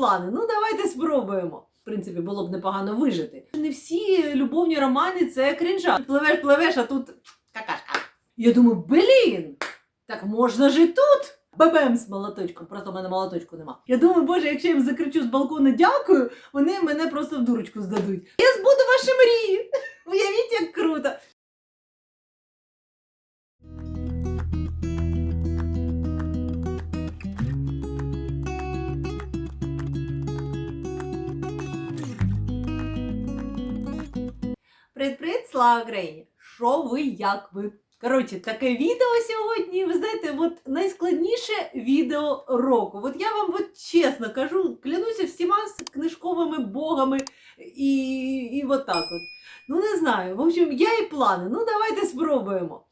плани. Ну, давайте спробуємо. В принципі, було б непогано вижити. Не всі любовні романи це крінжа. Пливеш, пливеш, а тут какашка. Я думаю, блін, так можна ж і тут. Бабем з молоточком, просто в мене молоточку нема. Я думаю, боже, якщо я їм закричу з балкону дякую, вони мене просто в дурочку здадуть. Я збуду ваші мрії. Уявіть, як круто. Привіт-привіт, слава Україні! Що ви, як ви? Коротше, таке відео сьогодні. Ви знаєте, от найскладніше відео року. От я вам от чесно кажу, клянуся всіма книжковими богами і, і от так от. Ну не знаю. В общем, я і плани. Ну давайте спробуємо.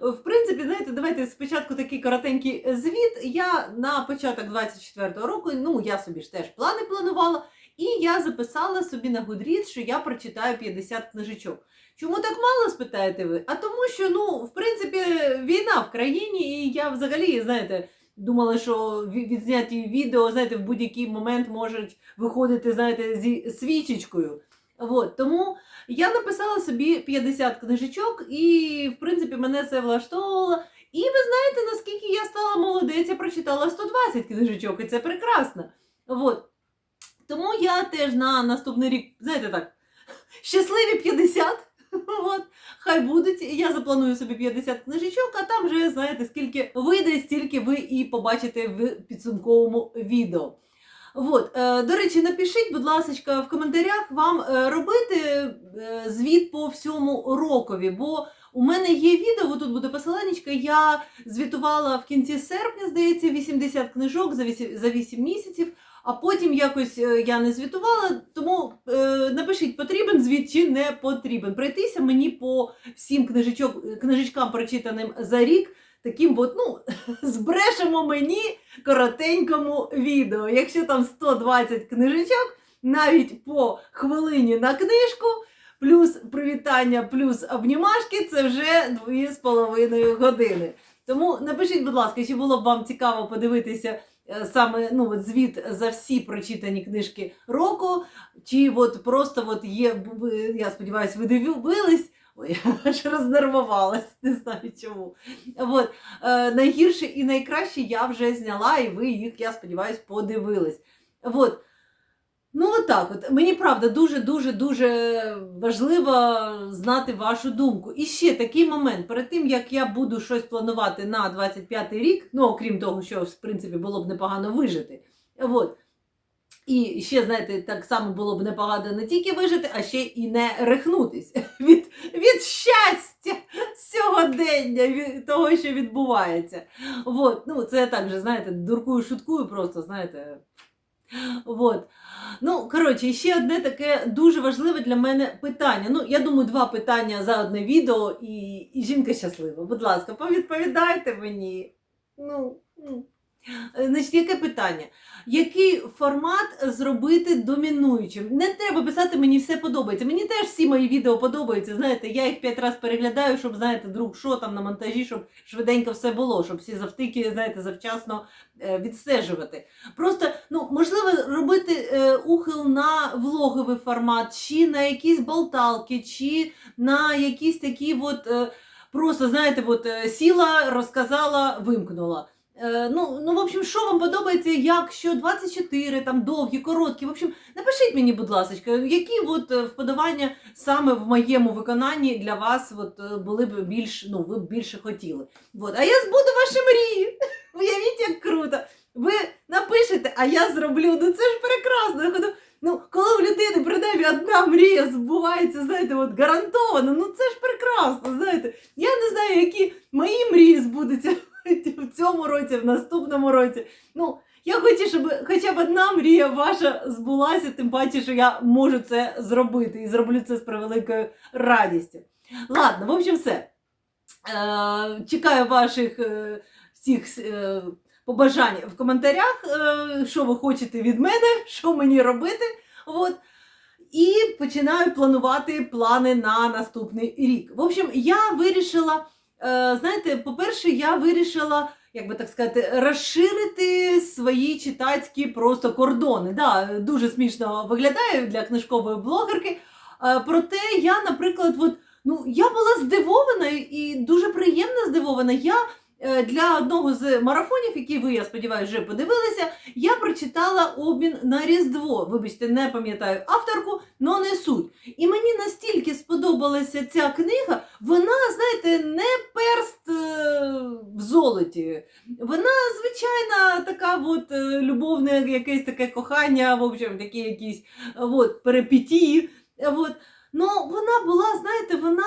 В принципі, знаєте, давайте спочатку такий коротенький звіт. Я на початок 24-го року, ну я собі ж теж плани планувала. І я записала собі на Goodreads, що я прочитаю 50 книжечок. Чому так мало, спитаєте ви? А тому, що ну, в принципі, війна в країні, і я взагалі, знаєте, думала, що відзняті відео, знаєте, в будь-який момент можуть виходити, знаєте, зі свічечкою. От, тому я написала собі 50 книжечок, і, в принципі, мене це влаштовувало. І ви знаєте, наскільки я стала молодець, я прочитала 120 книжечок, і це прекрасно. От. Тому я теж на наступний рік, знаєте так, щасливі 50. От, хай будуть. Я запланую собі 50 книжечок, а там вже знаєте, скільки вийде, стільки ви і побачите в підсумковому відео. От, е, до речі, напишіть, будь ласка, в коментарях вам е, робити е, звіт по всьому рокові, бо у мене є відео, тут буде посиланнячка, я звітувала в кінці серпня, здається, 80 книжок за 8, за 8 місяців. А потім якось е, я не звітувала, тому е, напишіть, потрібен звіт чи не потрібен. Пройтися мені по всім книжечок, книжечкам, прочитаним за рік, таким от, ну, збрешемо мені коротенькому відео. Якщо там 120 книжечок, навіть по хвилині на книжку, плюс привітання, плюс обнімашки, це вже 2,5 години. Тому напишіть, будь ласка, чи було б вам цікаво подивитися е, саме ну, от звіт за всі прочитані книжки року, чи от просто от є, я сподіваюся, ви дивились. Ой, я аж рознервувалась, не знаю чому. От, е, найгірше і найкраще я вже зняла, і ви їх, я сподіваюся, подивились. От. Ну, от от. Мені правда дуже-дуже дуже важливо знати вашу думку. І ще такий момент, перед тим як я буду щось планувати на 25 рік, ну окрім того, що в принципі було б непогано вижити. От. І ще, знаєте, так само було б непогано не тільки вижити, а ще і не рехнутись від, від щастя сьогодення, від того, що відбувається. От. Ну, це так же, знаєте, дуркую, шуткую просто, знаєте. От. Ну, коротше, ще одне таке дуже важливе для мене питання. Ну, я думаю, два питання за одне відео і, і жінка щаслива. Будь ласка, повідповідайте мені. Ну, ну. Значить, яке питання? Який формат зробити домінуючим? Не треба писати, мені все подобається. Мені теж всі мої відео подобаються. Знаєте, я їх п'ять разів переглядаю, щоб знаєте, друг, що там на монтажі, щоб швиденько все було, щоб всі завтики, знаєте, завчасно е, відстежувати. Просто ну можливо робити е, ухил на влоговий формат, чи на якісь болталки, чи на якісь такі от. Е, Просто знаєте, от е, сіла, розказала, вимкнула. Е, ну, ну, в общем, що вам подобається, як, що 24, там довгі, короткі. В общем, напишіть мені, будь ласка, які от е, вподобання саме в моєму виконанні для вас от, е, були б більш, ну, ви б більше хотіли. От. А я збуду ваші мрії. Уявіть, як круто. Ви напишете, а я зроблю. Ну це ж прекрасно. Ну, коли у людини принаймні одна мрія збувається, знаєте, от гарантовано, ну це ж прекрасно. Знаєте, я не знаю, які мої мрії збудуться в цьому році, в наступному році. Ну, я хочу, щоб хоча б одна мрія ваша збулася, тим паче, що я можу це зробити і зроблю це з превеликою радістю. Ладно, в общем, все. Е, чекаю ваших е, всіх е, побажань в коментарях, що ви хочете від мене, що мені робити. От. І починаю планувати плани на наступний рік. В общем, я вирішила, знаєте, по-перше, я вирішила, як би так сказати, розширити свої читацькі просто кордони. Да, дуже смішно виглядає для книжкової блогерки. Е, Проте я, наприклад, от, ну, я була здивована і дуже приємно здивована. Я е, для одного з марафонів, які ви, я сподіваюся, вже подивилися, я прочитала обмін на Різдво. Вибачте, не пам'ятаю авторку, але не суть. І мені настільки сподобалася ця книга, вона, знаєте, не перст е, в золоті. Вона звичайна така от е, любовне якесь таке кохання, в общем, такі якісь е, от, перипетії. Е, От. Ну, вона була, знаєте, вона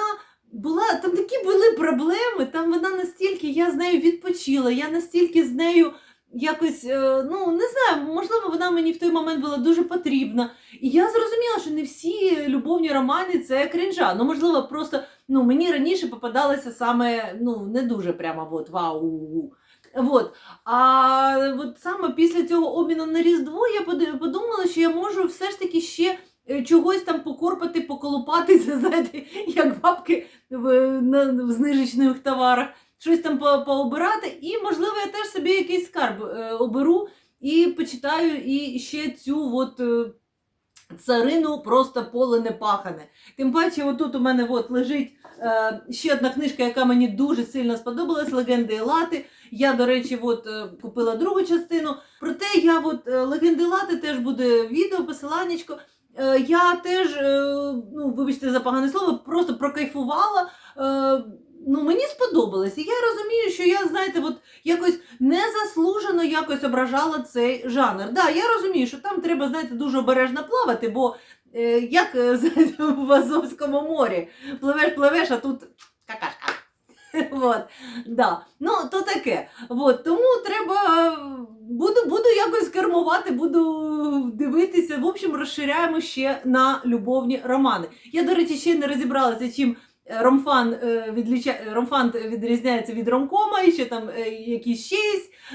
була, там такі були проблеми, там вона настільки, я з нею відпочила, я настільки з нею якось, е, ну, не знаю, можливо, вона мені в той момент була дуже потрібна. І я зрозуміла, що не всі любовні романи це крінжа. Ну, можливо, просто ну, мені раніше попадалося саме ну, не дуже прямо от, вау. От. А от саме після цього обміну на Різдво я подумала, що я можу все ж таки ще чогось там покорпати, поколупатися, знаєте, як бабки в, на, в знижечних товарах, щось там по, пообирати. І, можливо, я теж собі якийсь скарб е, оберу і почитаю і ще цю от. е, Царину просто поле не пахане. Тим паче, отут у мене от лежить е, ще одна книжка, яка мені дуже сильно сподобалась Легенди лати. Я, до речі, от, е, купила другу частину. Проте я от, е, Легенди лати теж буде відео, посиланнячко. Е, я теж, е, ну, вибачте за погане слово, просто прокайфувала. Е, ну, мені сподобалось. І я розумію, що я, знаєте, от якось незаслужено якось ображала цей жанр. Да, я розумію, що там треба, знаєте, дуже обережно плавати, бо як в Азовському морі пливеш, пливеш, а тут какашка. Вот, да. Ну, то таке. Вот, тому треба. е, Буду, буду якось кермувати, буду дивитися. В общем, розширяємо ще на любовні романи. Я, до речі, ще не розібралася, чим е, ромфан, е, відліча... ромфан відрізняється від ромкома, і ще там е, якісь ще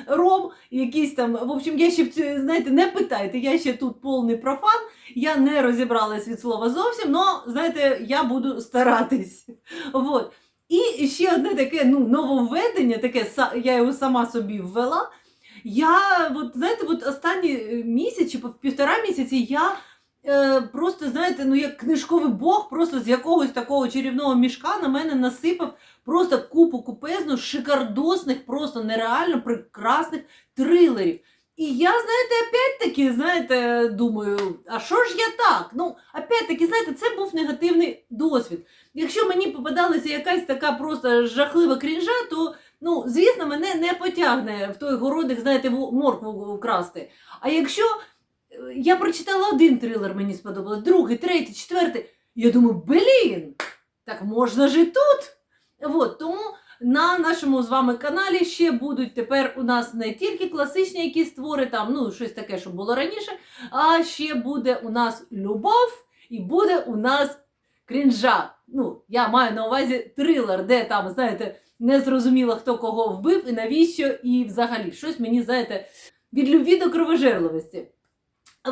ром, якісь там. В общем, я ще знаєте, не питайте, я ще тут повний профан, я не розібралась від слова зовсім, але знаєте, я буду старатись. Вот. І ще одне таке ну, нововведення, таке я його сама собі ввела. Я, от, знаєте, от останні е, пів- півтора місяці я е, просто, знаєте, ну як книжковий бог, просто з якогось такого чарівного мішка на мене насипав просто купу купезну, шикардосних, просто нереально прекрасних трилерів. І я, знаєте, опять-таки, знаєте, думаю, а що ж я так? Ну, опять-таки, знаєте, це був негативний досвід. Якщо мені попадалася якась така просто жахлива крінжа, то ну, звісно, мене не потягне в той городик, знаєте, моркву вкрасти. А якщо е, я прочитала один трилер, мені сподобалось, другий, третій, четвертий, я думаю, блін, так можна ж і тут. От, тому на нашому з вами каналі ще будуть тепер у нас не тільки класичні якісь твори, там, ну, щось таке, що було раніше, а ще буде у нас любов і буде у нас крінжа. Ну, я маю на увазі трилер, де там, знаєте, не зрозуміло, хто кого вбив і навіщо, і взагалі щось мені, знаєте, від любві до кровожерливості.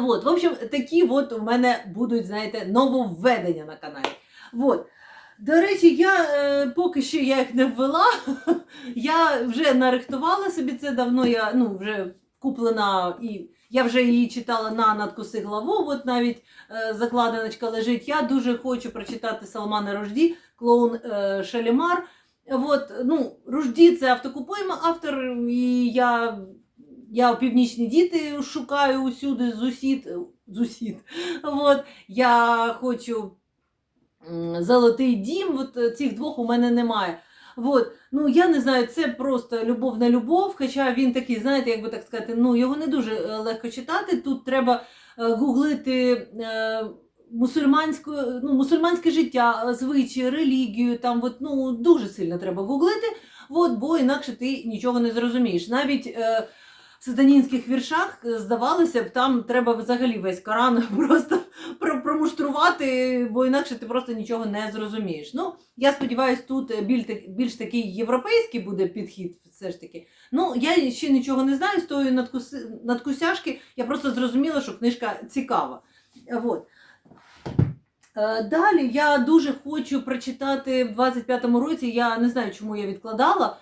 Вот, в общем, такі от у мене будуть, знаєте, нововведення на каналі. Вот. До речі, я е, поки що я їх не ввела. я вже нарихтувала собі це давно. Я ну, вже куплена і я вже її читала на надкуси главу. От навіть е, закладиночка лежить. Я дуже хочу прочитати Салмана Рожді, клоун е, Шалімар. От, ну, Ружді це автокупуємо автор, і я, я північні діти шукаю усюди зусід. зусід. От, я хочу Золотий дім, от е, цих двох у мене немає. От, ну я не знаю, це просто любов на любов, хоча він такий, знаєте, як би так сказати, ну його не дуже е, легко читати. Тут треба е, гуглити е, мусульманську, ну, мусульманське життя, звичаї, релігію, там от, ну, дуже сильно треба гуглити, от, бо інакше ти нічого не зрозумієш. Навіть е, в сатанінських віршах здавалося б, там треба взагалі весь Коран просто про- промуштрувати, бо інакше ти просто нічого не зрозумієш. Ну, я сподіваюся, тут е, більш, такий європейський буде підхід, все ж таки. Ну, я ще нічого не знаю з тої надкусяшки, я просто зрозуміла, що книжка цікава. Вот. Е, Далі я дуже хочу прочитати в 25-му році, я не знаю, чому я відкладала.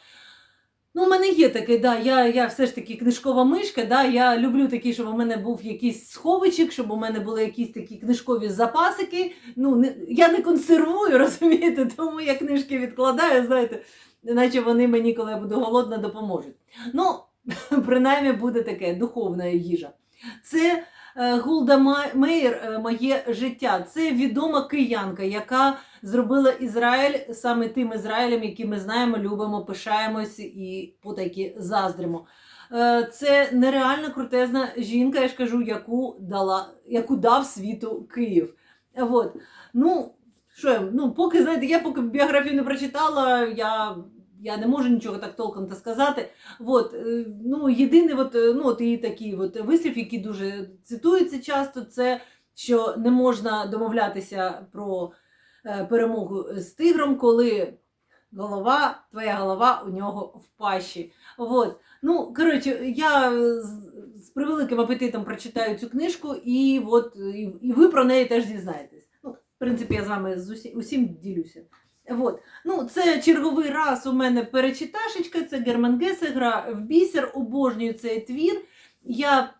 Ну, у мене є таке, да, я, я все ж таки книжкова мишка, да, я люблю такі, щоб у мене був якийсь сховичок, щоб у мене були якісь такі книжкові запасики. Ну, не, я не консервую, розумієте, тому я книжки відкладаю, знаєте, наче вони мені, коли я буду голодна, допоможуть. Ну, принаймні буде таке духовна їжа. Це Гулда Ма- Меєр е, Моє життя. Це відома киянка, яка зробила Ізраїль саме тим Ізраїлем, який ми знаємо, любимо, пишаємось і потайки заздримо. Е, Це нереально крутезна жінка, я ж кажу, яку дала, яку дав світу Київ. От. Ну, що ну, поки знаєте, я поки біографію не прочитала, я, я не можу нічого так толком та сказати. От, е, ну, єдиний от, е, ну, от і такий от вислів, який дуже цитується часто, це що не можна домовлятися про е, перемогу з тигром, коли голова, твоя голова у нього в пащі. От. Ну, коротше, я з, превеликим апетитом прочитаю цю книжку, і, от, і ви про неї теж дізнаєтесь. Ну, в принципі, я з вами з усім ділюся. От. Ну, це черговий раз у мене перечиташечка, це Герман Гесе, гра в бісер, обожнюю цей твір. Я,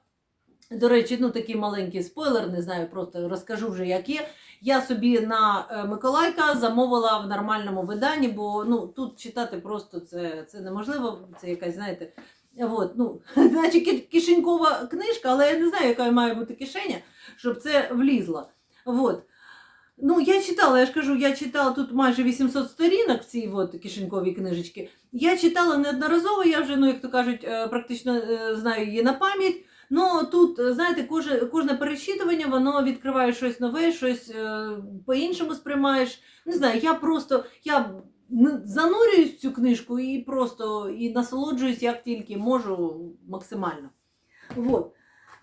до речі, ну такий маленький спойлер, не знаю, просто розкажу вже, як є. Я собі на е, Миколайка замовила в нормальному виданні, бо ну, тут читати просто це, це неможливо, це якась, знаєте, от, ну, наче кишенькова книжка, але я не знаю, яка має бути кишеня, щоб це влізло. От. Ну, я читала, я ж кажу, я читала тут майже 800 сторінок цій от кишеньковій книжечці. Я читала неодноразово, я вже, ну, як то кажуть, е, практично е, знаю її на пам'ять. Ну тут, е, знаєте, кожне, кожне перечитування, воно відкриває щось нове, щось по-іншому сприймаєш. Не знаю, я просто я занурююсь в цю книжку і просто і насолоджуюсь як тільки можу максимально. Вот.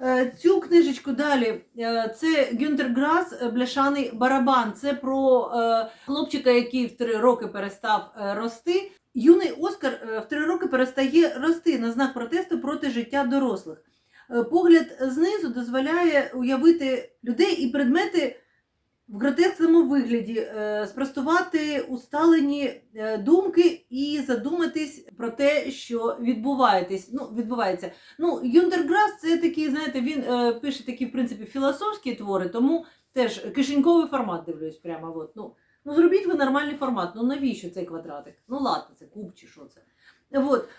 Е, Цю книжечку далі е, це Гюнтер Грас е, Бляшаний барабан. Це про хлопчика, який в три роки перестав рости. Юний Оскар в три роки перестає рости на знак протесту проти життя дорослих. Погляд знизу дозволяє уявити людей і предмети в гротескному вигляді, е, спростувати усталені е, думки і задуматись про те, що відбуваєтесь. Ну, відбувається. Ну, Юндерграс це такий, знаєте, він е, пише такі, в принципі, філософські твори, тому теж кишеньковий формат дивлюсь прямо. От. Ну, ну, зробіть ви нормальний формат. Ну навіщо цей квадратик? Ну ладно, це куб чи що це. От.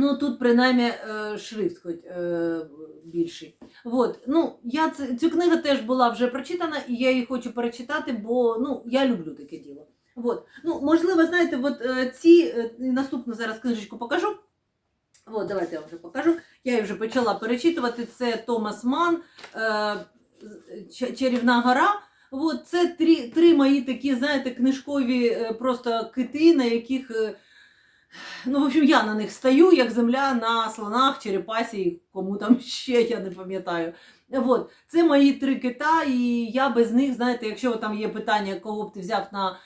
Ну, тут принаймні е, шрифт хоч е, більший. От. Ну, я ц- цю книгу теж була вже прочитана, і я її хочу перечитати, бо ну, я люблю таке діло. От. Ну, можливо, знаєте, от е, ці наступну зараз книжечку покажу. От, давайте я вам вже покажу. Я її вже почала перечитувати. Це Томас Ман, Чарівна гора. От, це три, три мої такі, знаєте, книжкові просто кити, на яких. Ну, в общем, я на них стою, як земля на слонах, черепасі, кому там ще, я не пам'ятаю. От. Це мої три кита, і я без них, знаєте, якщо там є питання, кого б ти взяв на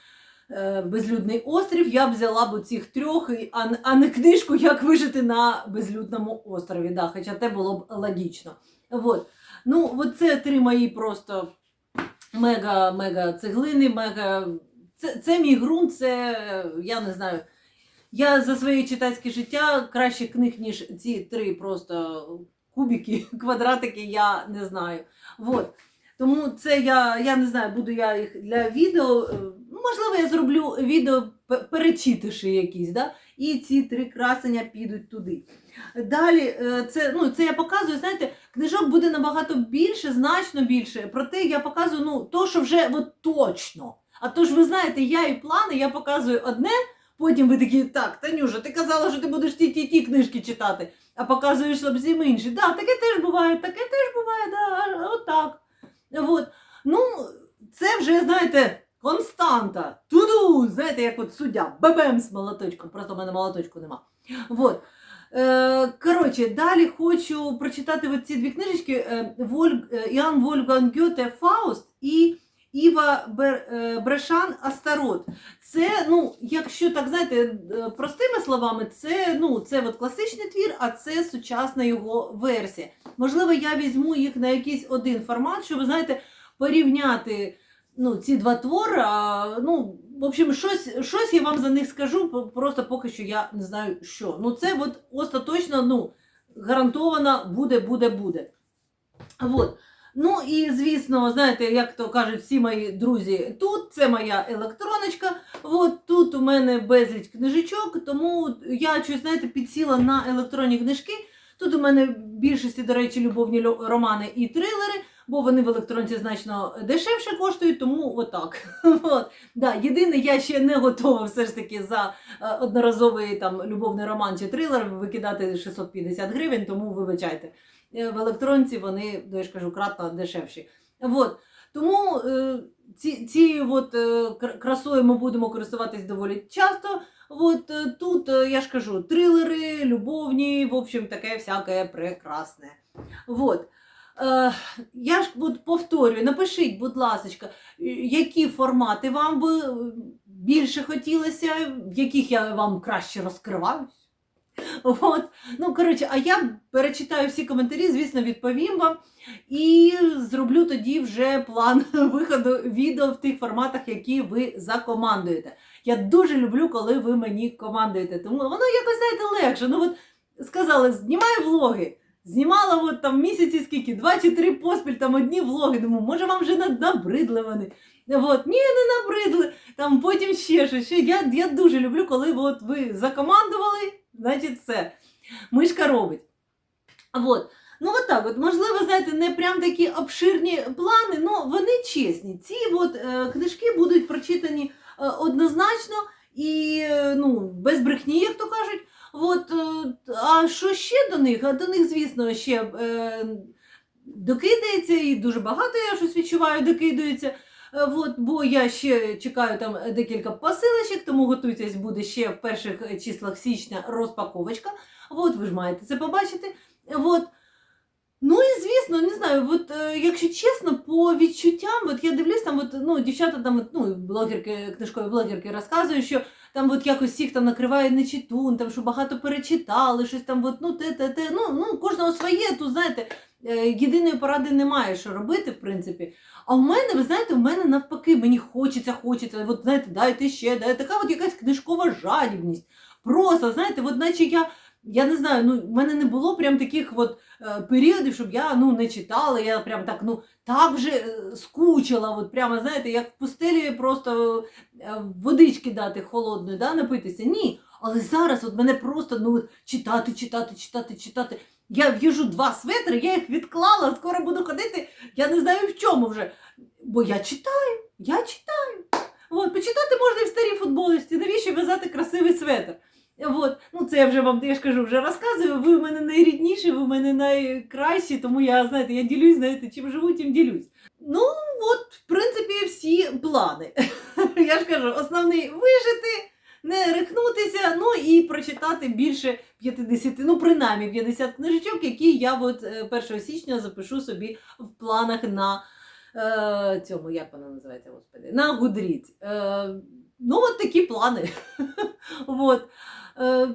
е, безлюдний острів, я б взяла б цих трьох, а, а не книжку, як вижити на безлюдному острові. Да, хоча те було б логічно. От. Ну, от це три мої просто мега-мега цеглини, мега. Це, це мій ґрунт, це я не знаю. Я за своє читацьке життя краще книг, ніж ці три просто кубики, квадратики, я не знаю. Вот. Тому це я, я не знаю, буду я їх для відео. е, Можливо, я зроблю відео пе- перечитиші якісь, да? і ці три красення підуть туди. Далі, е, це, ну, це я показую, знаєте, книжок буде набагато більше, значно більше. Проте я показую ну, то, що вже от, точно. А то ж ви знаєте, я і плани, я показую одне, Потім ви такі, так, Танюша, ти казала, що ти будеш ті ті ті книжки читати, а показуєш зовсім інші. Да, таке теж буває, таке теж буває, да, отак. От. Ну, це вже, знаєте, константа. Туду, знаєте, як от суддя, бебем з молоточком, просто в мене молоточку нема. От. Е, коротше, далі хочу прочитати ці дві книжечки е, е, Іоанн Вольфганг Гьоте Фауст і Іва е, Брешан Астарот. Це, ну, якщо так знаєте, е, простими словами, це, ну, це от класичний твір, а це сучасна його версія. Можливо, я візьму їх на якийсь один формат, щоб, знаєте, порівняти ну, ці два твори. Ну, в общем, щось, щось я вам за них скажу, просто поки що я не знаю що. Ну, це от остаточно, ну, гарантовано буде, буде, буде. Вот. Ну і звісно, знаєте, як то кажуть всі мої друзі, тут це моя електроночка. От тут у мене безліч книжечок, тому я щось, знаєте, підсіла на електронні книжки. Тут у мене більшості, до речі, любовні романи і трилери, бо вони в електронці значно дешевше коштують, тому отак. От. Да, єдине, я ще не готова все ж таки за е, одноразовий там любовний роман чи трилер викидати 650 гривень, тому вибачайте. Е, В електронці вони, ну, я ж кажу, кратно дешевші. Вот. Тому е, ці, ці от, е, красою ми будемо користуватись доволі часто. От тут, я ж кажу, трилери, любовні, в общем, таке всяке прекрасне. Вот. Е, я ж от повторюю, напишіть, будь ласка, які формати вам би більше хотілося, в яких я вам краще розкриваюсь. От. Ну, коротше, а я перечитаю всі коментарі, звісно, відповім вам і зроблю тоді вже план виходу відео в тих форматах, які ви закомандуєте. Я дуже люблю, коли ви мені командуєте, тому воно якось знаєте легше. Ну от сказали, знімай влоги. Знімала от там місяці скільки, два чи три поспіль, там одні влоги. Думаю, може вам вже набридли вони. От, ні, не набридли. Там потім ще щось. Я, я дуже люблю, коли от ви закомандували, значить все. Мишка робить. От. Ну, от так, от, можливо, знаєте, не прям такі обширні плани, але вони чесні. Ці от, е, книжки будуть прочитані е, однозначно і е, ну, без брехні, як то кажуть. От, е, а що ще до них? А до них, звісно, ще е, докидається, і дуже багато я щось відчуваю, докидається. Е, От, бо я ще чекаю там декілька посилочок, тому готуйтесь, буде ще в перших числах січня розпаковочка. От, ви ж маєте це побачити. От. Ну і звісно, не знаю, от, е, якщо чесно, по відчуттям, от я дивлюсь, там от, ну, дівчата там, от, ну, блогерки, книжкові блогерки розказують, що там от якось всіх там накриває нечитун, там, що багато перечитали, щось там, от, ну, те, те, те. Ну, ну, кожного своє, тут, знаєте, е, єдиної поради немає, що робити, в принципі. А в мене, ви знаєте, в мене навпаки, мені хочеться, хочеться, от, знаєте, дайте ще, дайте, така от якась книжкова жадібність. Просто, знаєте, от наче я, я не знаю, ну, в мене не було прям таких от е, періодів, щоб я ну, не читала, я прям так, ну, так вже е, скучила, от прямо, знаєте, як в пустелі просто е, водички дати холодної, да, напитися. Ні. Але зараз от мене просто ну, читати, читати, читати, читати. Я в'їжу два светри, я їх відклала, скоро буду ходити, я не знаю в чому вже. Бо я читаю, я читаю. От, почитати можна і в старій футболочці, навіщо в'язати красивий светр. От. Ну, це я вже вам, я ж кажу, вже розказую. Ви в мене найрідніші, ви в мене найкращі, тому я, знаєте, я ділюсь, знаєте, чим живу, тим ділюсь. Ну, от, в принципі, всі плани. Я ж кажу, основний вижити, не рихнутися, ну і прочитати більше 50, ну, принаймні 50 книжечок, які я от е, 1 січня запишу собі в планах на е, цьому, як вона називається, господи, на Goodreads. Е, ну, от такі плани. от. Е,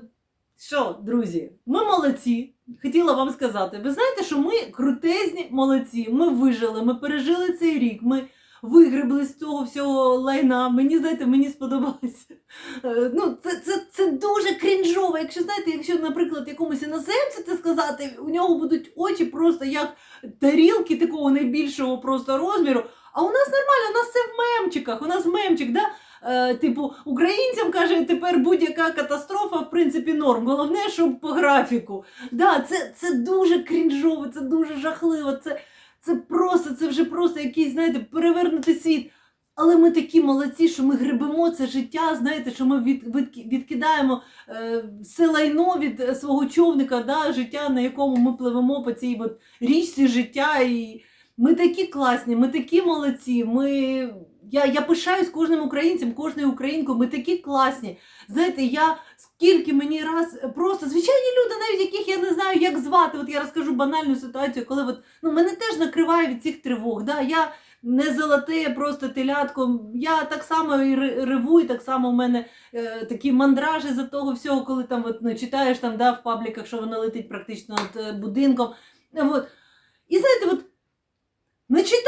що, друзі, ми молодці. Хотіла вам сказати. Ви знаєте, що ми крутезні молодці. Ми вижили, ми пережили цей рік. Ми вигребли з цього всього лайна. Мені знаєте, мені сподобалося. Е, Ну, це, це, це дуже крінжово. Якщо знаєте, якщо, наприклад, якомусь іноземцю це сказати, у нього будуть очі просто як тарілки такого найбільшого просто розміру. А у нас нормально, у нас це в мемчиках. У нас мемчик, да? Е, типу, українцям каже, тепер будь-яка катастрофа, в принципі, норм. Головне, щоб по графіку. Да, це, це дуже крінжово, це дуже жахливо. Це, це просто, це вже просто якийсь, знаєте, перевернутий світ. Але ми такі молодці, що ми гребемо це життя, знаєте, що ми від, від, відкидаємо е, все лайно від свого човника, да, життя, на якому ми пливемо по цій от річці життя. І ми такі класні, ми такі молодці. Ми... Я, я пишаюсь кожним українцем, кожною українкою, ми такі класні. Знаєте, я скільки мені раз просто звичайні люди, навіть яких я не знаю, як звати. От я розкажу банальну ситуацію, коли от, ну, мене теж накриває від цих тривог. Да? Я не золоте, просто телятко. Я так само і реву, і так само в мене е, такі мандражі за того всього, коли там от, ну, читаєш там, да, в пабліках, що воно летить практично над е, будинком. От. І знаєте, от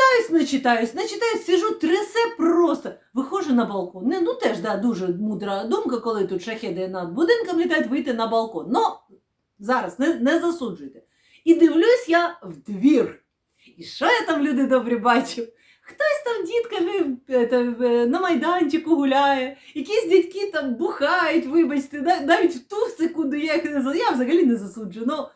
начитаюсь, начитаюсь, начитаюсь, сижу, трясе просто. Виходжу на балкон. Не, ну теж да, дуже мудра думка, коли тут шахеди над будинком літають, вийти на балкон. Ну, зараз не, не засуджуйте. І дивлюсь я в двір. І що я там, люди добрі, бачу? Хтось там дітками е, е, на майданчику гуляє, якісь дядьки там бухають, вибачте, навіть в ту секунду я їх не за- я взагалі не засуджую. Ну,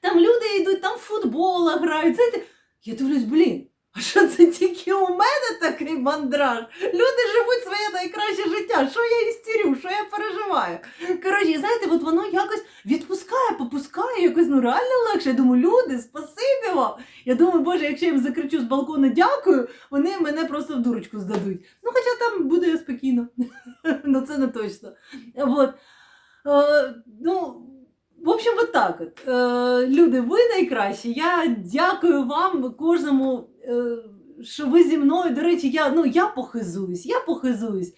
там люди йдуть, там в футбол грають. Знаєте, я дивлюсь, блін, а що це тільки у мене такий мандраж? Люди живуть своє найкраще життя. Що я істерю, що я переживаю? Коротше, знаєте, от воно якось відпускає, попускає, якось ну реально легше. Я думаю, люди, спасибі вам. Я думаю, боже, якщо я їм закричу з балкону дякую, вони мене просто в дурочку здадуть. Ну, хоча там буде спокійно. Ну, це не точно. Вот. Е, ну, в общем, вот так от. Е, люди, ви найкращі. Я дякую вам, кожному, е, що ви зі мною. До речі, я, ну, я похизуюсь, я похизуюсь.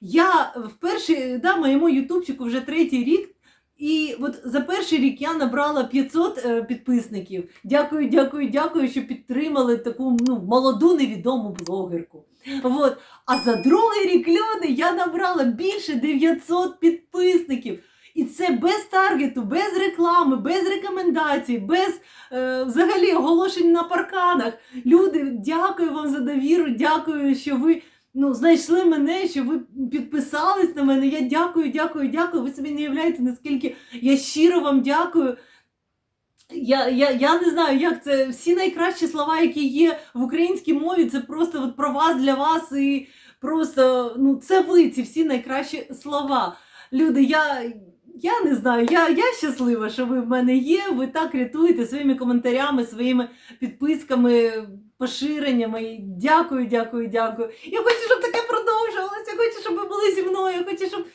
Я вперше, да, моєму ютубчику вже третій рік. І от за перший рік я набрала 500 е, підписників. Дякую, дякую, дякую, що підтримали таку ну, молоду невідому блогерку. От. А за другий рік люди я набрала більше 900 підписників. І це без таргету, без реклами, без рекомендацій, без е, взагалі оголошень на парканах. Люди, дякую вам за довіру, дякую, що ви ну, знайшли мене, що ви підписались на мене. Я дякую, дякую, дякую. Ви собі не уявляєте, наскільки я щиро вам дякую. Я, я, я не знаю, як це. Всі найкращі слова, які є в українській мові, це просто от про вас, для вас. І просто ну, це ви, ці всі найкращі слова. Люди, я, я не знаю, я, я щаслива, що ви в мене є. Ви так рятуєте своїми коментарями, своїми підписками, поширеннями. Дякую, дякую, дякую. Я хочу, щоб таке продовжувалося. Я хочу, щоб ви були зі мною. Я хочу, щоб.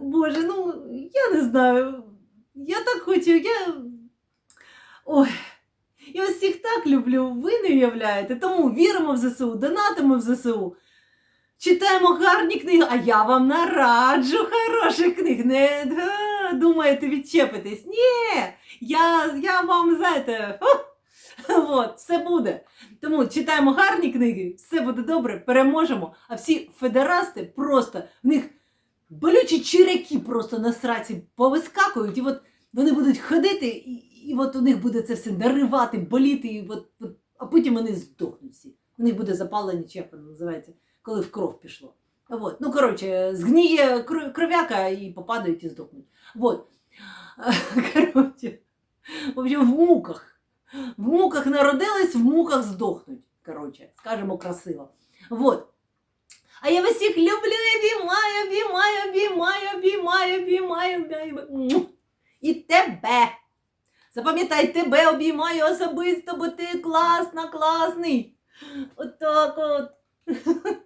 Боже, ну я не знаю. Я так хочу, я. Ой. Я вас всіх так люблю, ви не уявляєте. Тому віримо в ЗСУ, донатимо в ЗСУ. Читаємо гарні книги, а я вам нараджу хороших книг. Не е, думаєте, відчепитесь. Ні, я, я вам, знаєте, от, все буде. Тому читаємо гарні книги, все буде добре, переможемо. А всі федерасти просто в них болючі чиряки просто на сраці повискакують, і от вони будуть ходити, і, і от у них буде це все наривати, боліти, і от, от, а потім вони здохнуть всі. У них буде запалення, чи називається, коли в кров пішло. Вот. Ну, коротше, згніє кров'яка і попадають і здохнуть. Вот. Коротше, в общем, в муках. В муках народились, в муках здохнуть. Коротше, скажемо красиво. Вот. А я вас всіх люблю, обіймаю, обіймаю, обіймаю, обіймаю, обіймаю, обіймаю. І тебе. Запам'ятай, тебе обіймаю особисто, бо ти класна, класний. Отак от.